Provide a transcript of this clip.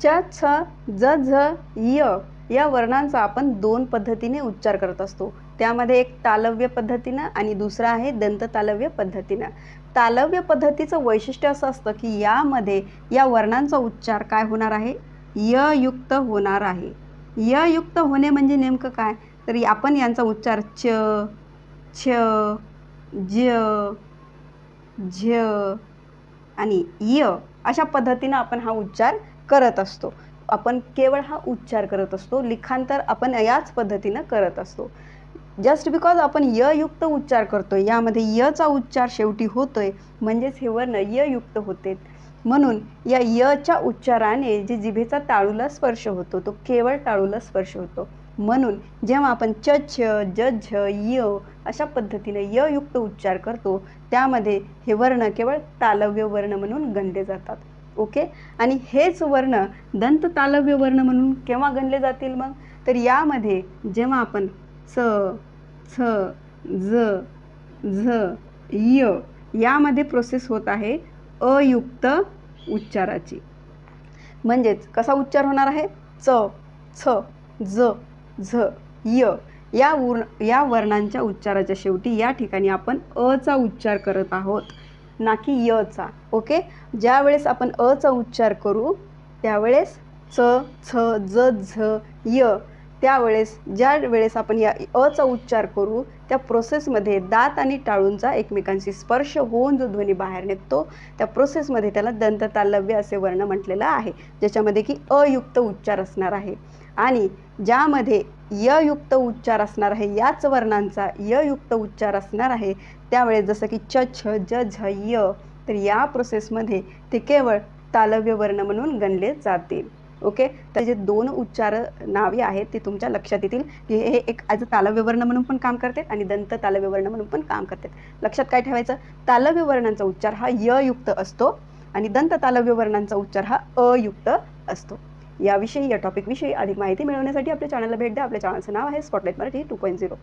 च छ ज झ य या वर्णांचा आपण दोन पद्धतीने उच्चार करत असतो. त्यामध्ये एक तालव्य पद्धतीनं आणि दुसरा आहे दंत तालव्य पद्धतीनं. तालव्य पद्धतीचं वैशिष्ट्य असं असतं की यामध्ये या वर्णांचा उच्चार काय होणार आहे? य युक्त होणार आहे. य युक्त होणे म्हणजे नेमकं काय? तर आपण यांचा उच्चार च छ ज झ आणि य अशा पद्धतीनं आपण हा उच्चार करत असतो. आपण केवळ हा उच्चार करत असतो लिखांतर आपण याच पद्धतीनं करत असतो. जस्ट बिकॉज आपण य युक्त उच्चार करतोय यामध्ये यचा उच्चार शेवटी होतोय म्हणजेच हे वर्ण य युक्त होते. म्हणून या यच्या उच्चाराने जे जिभेचा टाळूला स्पर्श होतो तो केवळ टाळूला स्पर्श होतो. म्हणून जेव्हा आपण च छ ज झ य अशा पद्धतीने य युक्त उच्चार करतो त्यामध्ये हे वर्ण केवळ तालव्य वर्ण म्हणून गणले जातात. ओके? आणि हेच वर्ण दंत तालव्य वर्ण म्हणून केव्हा गणले जातील मग? तर यामध्ये जेव्हा आपण च छ ज झ य यामध्ये प्रोसेस होत आहे अयुक्त उच्चाराची. म्हणजेच कसा उच्चार होणार आहे? च छ ज झ य या उर या वर्णांच्या उच्चाराच्या शेवटी या ठिकाणी आपण अचा उच्चार करत आहोत. ना की यचा ओके? ज्या वेळेस आपण अचा उच्चार करू त्यावेळेस च छ ज झ य त्यावेळेस ज्या वेळेस आपण या अचा उच्चार करू त्या प्रोसेसमध्ये दात आणि टाळूंचा एकमेकांशी स्पर्श होऊन जो ध्वनी बाहेर निघतो त्या प्रोसेसमध्ये त्याला दंततालव्य असे वर्ण म्हटलेलं आहे. ज्याच्यामध्ये की अयुक्त उच्चार असणार आहे. आणि ज्यामध्ये ययुक्त उच्चार असणार आहे याच वर्णांचा ययुक्त उच्चार असणार आहे त्यावेळेस जसं की च छ ज झ य तर या प्रोसेसमध्ये ते केवळ तालव्य वर्ण म्हणून गणले जातील ओके? तर जे दोन उच्चार नावे आहेत ते तुमच्या लक्षात येतील की हे एक ॲज अ तालव्य वर्ण म्हणून पण काम करतात आणि दंत तालव्यवर्ण म्हणून पण काम करतात लक्षात काय ठेवायचं? तालव्य वर्णांचा उच्चार हा ययुक्त असतो आणि दंत तालव्य वर्णांचा उच्चार हा अयुक्त असतो. याविषयी या टॉपिकविषयी अधिक माहिती मिळवण्यासाठी आपल्या चॅनलला भेट द्या. आपल्या चॅनलचं नाव आहे spotlight Marathi two point zero